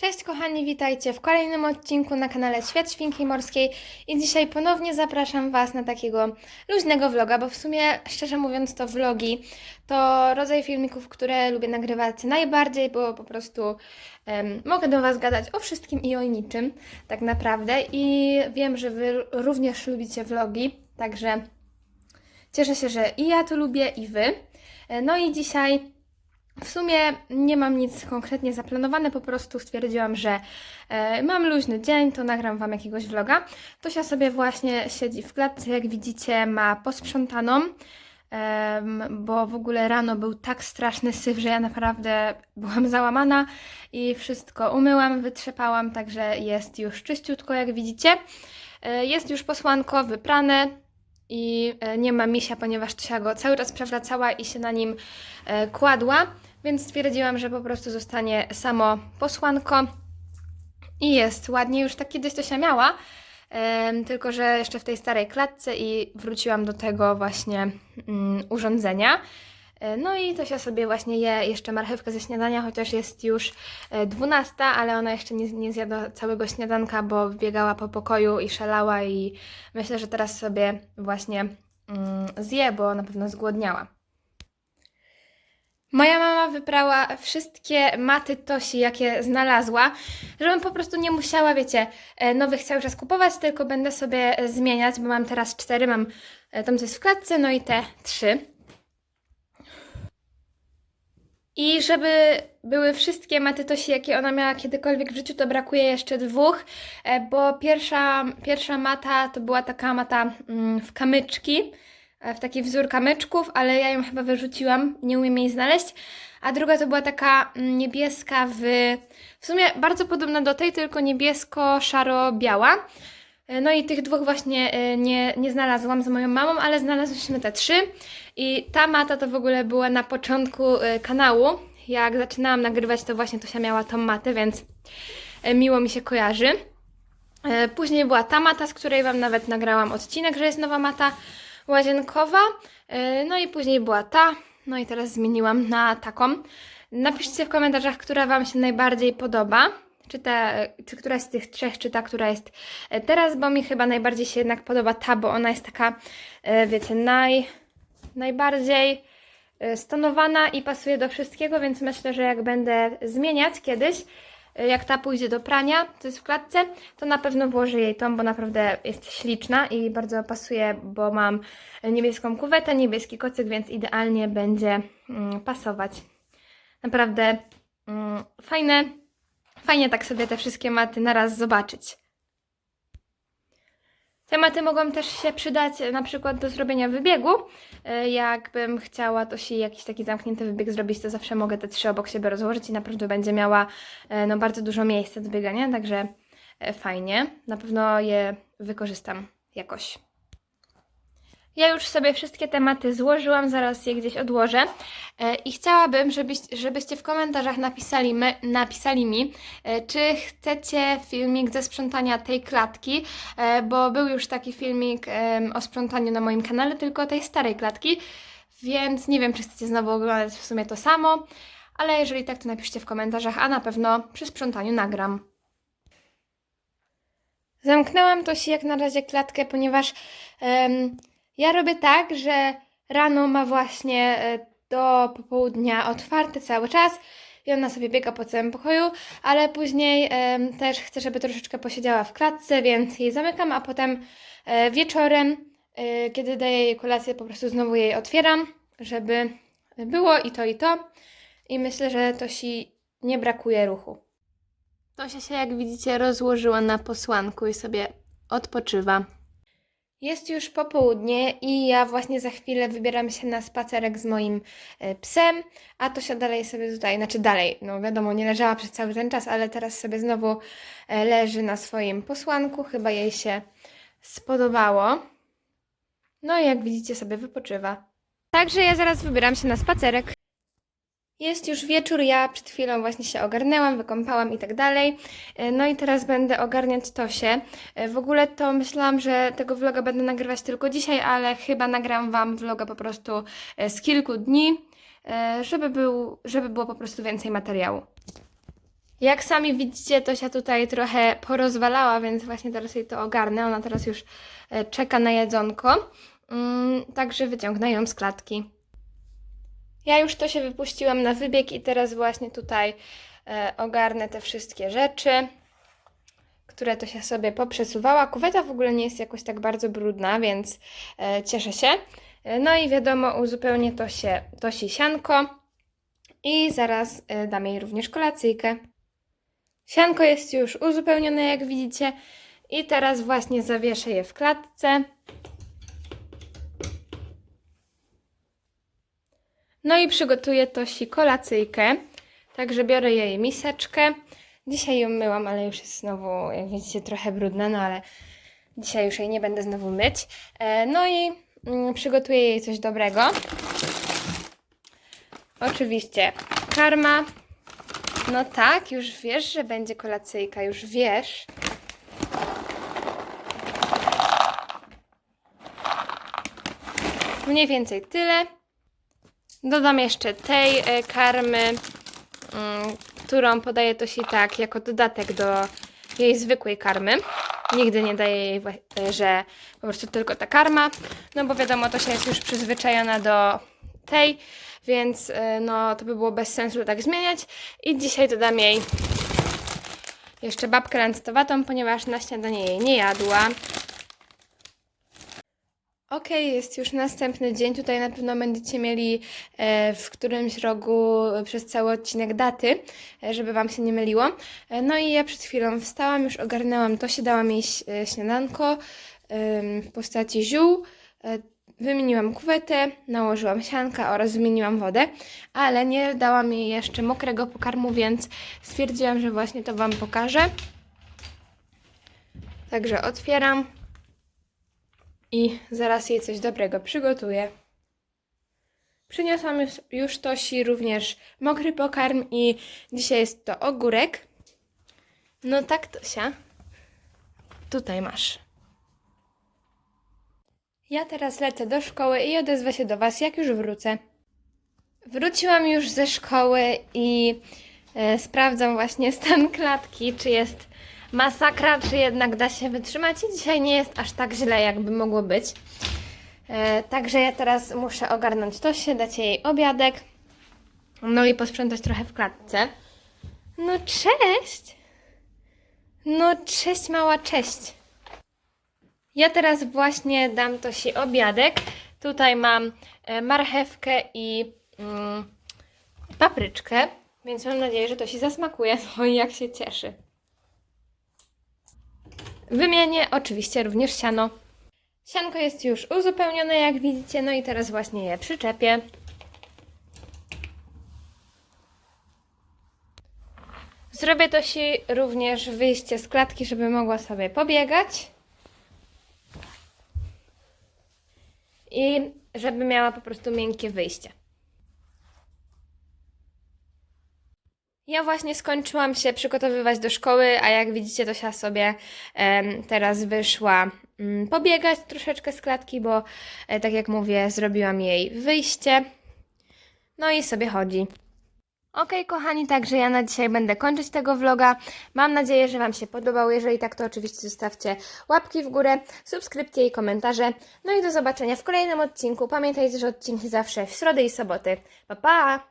Cześć kochani, witajcie w kolejnym odcinku na kanale Świat Świnki Morskiej i dzisiaj ponownie zapraszam Was na takiego luźnego vloga, bo w sumie szczerze mówiąc to vlogi to rodzaj filmików, które lubię nagrywać najbardziej, bo po prostu em, mogę do Was gadać o wszystkim i o niczym tak naprawdę i wiem, że Wy również lubicie vlogi, także cieszę się, że i ja to lubię i Wy. E, No i dzisiaj w sumie nie mam nic konkretnie zaplanowane, po prostu stwierdziłam, że e, mam luźny dzień, to nagram Wam jakiegoś vloga. Tosia sobie właśnie siedzi w klatce, jak widzicie ma posprzątaną, bo w ogóle rano był tak straszny syf, że ja naprawdę byłam załamana i wszystko umyłam, wytrzepałam, także jest już czyściutko, jak widzicie. E, Jest już posłanko wyprane i e, nie ma misia, ponieważ Tosia go cały czas przewracała i się na nim kładła, więc stwierdziłam, że po prostu zostanie samo posłanko i jest ładnie. Już tak kiedyś to się miała, tylko że jeszcze w tej starej klatce i wróciłam do tego właśnie mm, urządzenia. E, No i Tosia sobie właśnie je jeszcze marchewkę ze śniadania, chociaż jest już e, 12, ale ona jeszcze nie, nie zjadła całego śniadanka, bo biegała po pokoju i szalała i myślę, że teraz sobie właśnie mm, zje, bo na pewno zgłodniała. Moja mama wybrała wszystkie maty Tosi, jakie znalazła, żebym po prostu nie musiała, wiecie, e, nowych cały czas kupować, tylko będę sobie zmieniać, bo mam teraz cztery, mam e, tam co jest w klatce, no i te trzy. I żeby były wszystkie maty Tosi, jakie ona miała kiedykolwiek w życiu, to brakuje jeszcze dwóch, e, bo pierwsza, pierwsza mata to była taka mata mm, w kamyczki, w taki wzór kamyczków, ale ja ją chyba wyrzuciłam, nie umiem jej znaleźć. A druga to była taka mm, niebieska w... W sumie bardzo podobna do tej, tylko niebiesko-szaro-biała. E, No i tych dwóch właśnie e, nie, nie znalazłam z moją mamą, ale znalazłyśmy te trzy. I ta mata to w ogóle była na początku e, kanału. Jak zaczynałam nagrywać, to właśnie Tosia miała tą matę, więc e, miło mi się kojarzy. E, Później była ta mata, z której Wam nawet nagrałam odcinek, że jest nowa mata łazienkowa. E, No i później była ta. No i teraz zmieniłam na taką. Napiszcie w komentarzach, która Wam się najbardziej podoba. Czy, ta, czy któraś z tych trzech, czy ta, która jest e, teraz, bo mi chyba najbardziej się jednak podoba ta, bo ona jest taka, e, wiecie, naj, najbardziej e, stonowana i pasuje do wszystkiego, więc myślę, że jak będę zmieniać kiedyś, jak ta pójdzie do prania, to jest w klatce, to na pewno włożę jej tą, bo naprawdę jest śliczna i bardzo pasuje, bo mam niebieską kuwetę, niebieski kocyk, więc idealnie będzie mm, pasować. Naprawdę mm, fajne, fajnie tak sobie te wszystkie maty naraz zobaczyć. Tematy mogą też się przydać e, na przykład do zrobienia wybiegu. E, Jakbym chciała to się jakiś taki zamknięty wybieg zrobić, to zawsze mogę te trzy obok siebie rozłożyć i naprawdę będzie miała e, no, bardzo dużo miejsca do biegania, także fajnie. Na pewno je wykorzystam jakoś. Ja już sobie wszystkie tematy złożyłam, zaraz je gdzieś odłożę e, i chciałabym, żebyś, żebyście w komentarzach napisali, me, napisali mi, e, czy chcecie filmik ze sprzątania tej klatki, e, bo był już taki filmik o sprzątaniu na moim kanale, tylko tej starej klatki, więc nie wiem, czy chcecie znowu oglądać w sumie to samo, ale jeżeli tak, to napiszcie w komentarzach, a na pewno przy sprzątaniu nagram. Zamknęłam to się jak na razie klatkę, ponieważ em, ja robię tak, że rano ma właśnie e, do popołudnia otwarte cały czas i ona sobie biega po całym pokoju, ale później też chcę, żeby troszeczkę posiedziała w klatce, więc jej zamykam, a potem e, wieczorem, e, kiedy daję jej kolację, po prostu znowu jej otwieram, żeby było i to, i to. I myślę, że to ci nie brakuje ruchu. Tosia się, jak widzicie, rozłożyła na posłanku i sobie odpoczywa. Jest już popołudnie i ja właśnie za chwilę wybieram się na spacerek z moim e, psem, a Tosia dalej sobie tutaj, znaczy dalej, no wiadomo, nie leżała przez cały ten czas, ale teraz sobie znowu e, leży na swoim posłanku, chyba jej się spodobało. No i jak widzicie sobie wypoczywa. Także ja zaraz wybieram się na spacerek. Jest już wieczór, ja przed chwilą właśnie się ogarnęłam, wykąpałam i tak dalej. E, No i teraz będę ogarniać Tosię. E, W ogóle to myślałam, że tego vloga będę nagrywać tylko dzisiaj, ale chyba nagram Wam vloga po prostu e, z kilku dni, żeby, był, żeby było po prostu więcej materiału. Jak sami widzicie, to się tutaj trochę porozwalała, więc właśnie teraz jej to ogarnę. Ona teraz już czeka na jedzonko. Mm, także wyciągnę ją z klatki. Ja już to się wypuściłam na wybieg i teraz właśnie tutaj e, ogarnę te wszystkie rzeczy, które to się sobie poprzesuwała. Kuweta w ogóle nie jest jakoś tak bardzo brudna, więc e, cieszę się. E, no i wiadomo, uzupełnię to się to sianko i zaraz dam jej również kolacyjkę. Sianko jest już uzupełnione, jak widzicie, i teraz właśnie zawieszę je w klatce. No i przygotuję Tosi kolacyjkę. Także biorę jej miseczkę. Dzisiaj ją myłam, ale już jest znowu, jak widzicie, trochę brudna, no ale dzisiaj już jej nie będę znowu myć. E, No i mm, przygotuję jej coś dobrego. Oczywiście karma. No tak, już wiesz, że będzie kolacyjka, już wiesz. Mniej więcej tyle. Dodam jeszcze tej e, karmy, mm, którą podaję Tosi tak, jako dodatek do jej zwykłej karmy. Nigdy nie daję jej, e, że po prostu tylko ta karma, no bo wiadomo, Tosia jest już przyzwyczajona do tej, więc e, no to by było bez sensu tak zmieniać. I dzisiaj dodam jej jeszcze babkę lancetowatą, ponieważ na śniadanie jej nie jadła. Okej, jest już następny dzień. Tutaj na pewno będziecie mieli e, w którymś rogu przez cały odcinek daty, e, żeby Wam się nie myliło. E, no i ja przed chwilą wstałam, już ogarnęłam to, się dałam jej śniadanko w postaci ziół. Wymieniłam kuwetę, nałożyłam sianka oraz wymieniłam wodę, ale nie dałam jej jeszcze mokrego pokarmu, więc stwierdziłam, że właśnie to Wam pokażę. Także otwieram i zaraz jej coś dobrego przygotuję. Przyniosłam już, Tosi również mokry pokarm i dzisiaj jest to ogórek. No tak, Tosia. Tutaj masz. Ja teraz lecę do szkoły i odezwę się do Was, jak już wrócę. Wróciłam już ze szkoły i e, sprawdzam właśnie stan klatki, czy jest masakra, czy jednak da się wytrzymać. I dzisiaj nie jest aż tak źle, jakby mogło być. E, także ja teraz muszę ogarnąć to się, dać jej obiadek, no i posprzątać trochę w klatce. No cześć! No cześć mała, cześć! Ja teraz właśnie dam Tosi obiadek. Tutaj mam e, marchewkę i mm, papryczkę, więc mam nadzieję, że to się zasmakuje. No i jak się cieszy. Wymienię oczywiście również siano. Sianko jest już uzupełnione, jak widzicie, no i teraz właśnie je przyczepię. Zrobię Tosi również wyjście z klatki, żeby mogła sobie pobiegać. i żeby miała po prostu miękkie wyjście. Ja właśnie skończyłam się przygotowywać do szkoły, a jak widzicie, Tosia sobie teraz wyszła mm, pobiegać troszeczkę z klatki, bo e, tak jak mówię, zrobiłam jej wyjście. No i sobie chodzi. Okej, kochani, także ja na dzisiaj będę kończyć tego vloga. Mam nadzieję, że Wam się podobał. Jeżeli tak, to oczywiście zostawcie łapki w górę, subskrypcje i komentarze. No i do zobaczenia w kolejnym odcinku. Pamiętajcie, że odcinki zawsze w środę i soboty. Pa, pa!